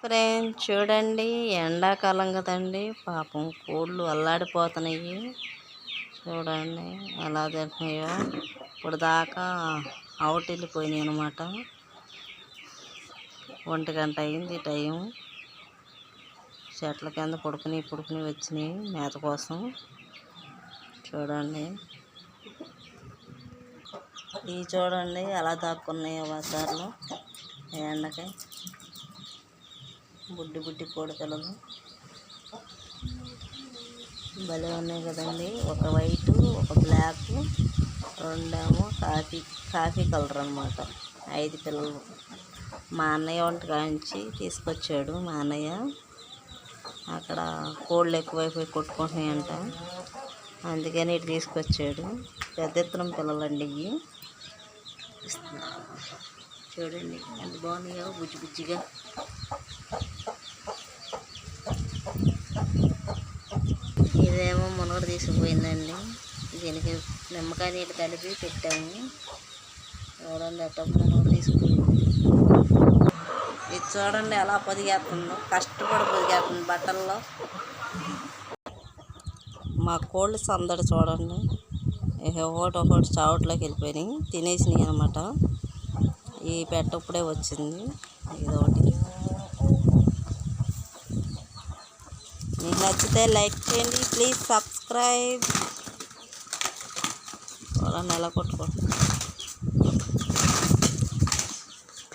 Friends చూడండి ఎండాకాలం కదండి. పాపం కోళ్ళు అల్లాడిపోతున్నాయి. చూడండి ఎలా తింటున్నాయో ఇప్పుడు దాకా అవుట్ వెళ్ళిపోయినాయి అనమాట ఒంటి గంట అయింది టైం చెట్ల కింద పడుకుని పడుకుని వచ్చినాయి మేత కోసం. చూడండి. ఇవి చూడండి ఎలా దాక్కున్నాయో వాసార్లు ఎండకి. బుడ్డి బుడ్డి కోడి భలే ఉన్నాయి కదండి. ఒక వైట్ ఒక బ్లాక్ రెండేమో కాఫీ కాఫీ కలర్ అనమాట ఐదు పిల్లలు. మా అన్నయ్య వంట కాంచి తీసుకొచ్చాడు. మా అన్నయ్య అక్కడ కోళ్ళు ఎక్కువైపోయి కొట్టుకుంటున్నాయంట. అందుకని ఇటు తీసుకొచ్చాడు. పెద్ద ఎత్తున పిల్లలండి ఇవి. చూడండి ఎంత బాగున్నాయో. బుజ్జి బుజ్జిగా. ఇదేమో మునగడు తీసుకుపోయిందండి దీనికి నిమ్మకాయ నీళ్ళు కలిపి పెట్టాము. చూడండి అట్ట మునగడ తీసుకుపోయింది ఇది చూడండి ఎలా పొదిగేస్తుందో. కష్టపడి పొదిగేస్తుంది బట్టల్లో. మా కోళ్ళు సందడి చూడండి. ఒకటి ఒకటి చావట్లోకి వెళ్ళిపోయినాయి. తినేసినాయి అనమాట ఈ పెట్టప్పుడే వచ్చింది. ఇదొకటి ఒకటి. నచ్చితే లైక్ చేయండి. Please subscribe. చూడండి ఎలా కొట్టుకో.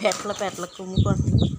పెట్టల పెట్టల కుమ్ముకుంటుంది